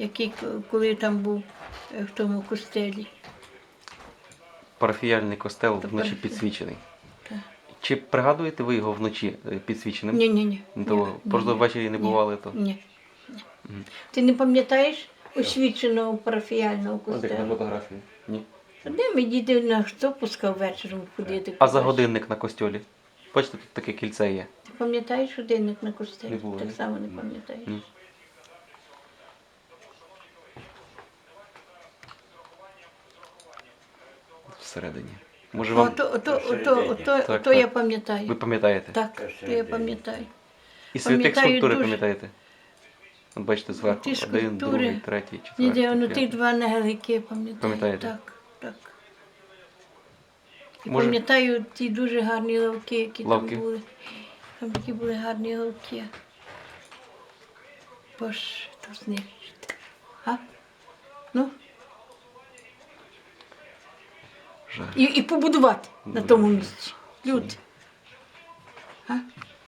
який коли там був е, в тому костелі. Парафіяльний костел То вночі парафі- підсвічений. Так. Чи пригадуєте ви його вночі е, підсвіченим? Ні, ні, ні. То просто ввечері не бували, то. Ні. ні. Ти не пам'ятаєш освіченого парафіяльного як на костелу? фотографії. Ні. Де ми діти на хто пускав вечором ходити? А за годинник на костьолі? Бачите, тут таке кільце є. Ти пам'ятаєш годинник на костелі? Не було, так ні? само не пам'ятаєш. Всередині. Може вам. Ото, ото, ото, ото, Так, ото я так. пам'ятаю. Ви пам'ятаєте? Так, то я пам'ятаю. І святих пам'ятаю скульптури дуже. пам'ятаєте? От бачите зверху. Ті Один, скульптури. другий, третій, Ні, четвертий. де воно ті п'ятий. два ангелики я пам'ятаю. Пам'ятаєте? Так, так. І Може- пам'ятаю ті дуже гарні лавки, які Лавки? там були. Там такі були гарні лавки. Боже, то знищити. А? Ну. І, і побудувати на тому місці. Люди. А?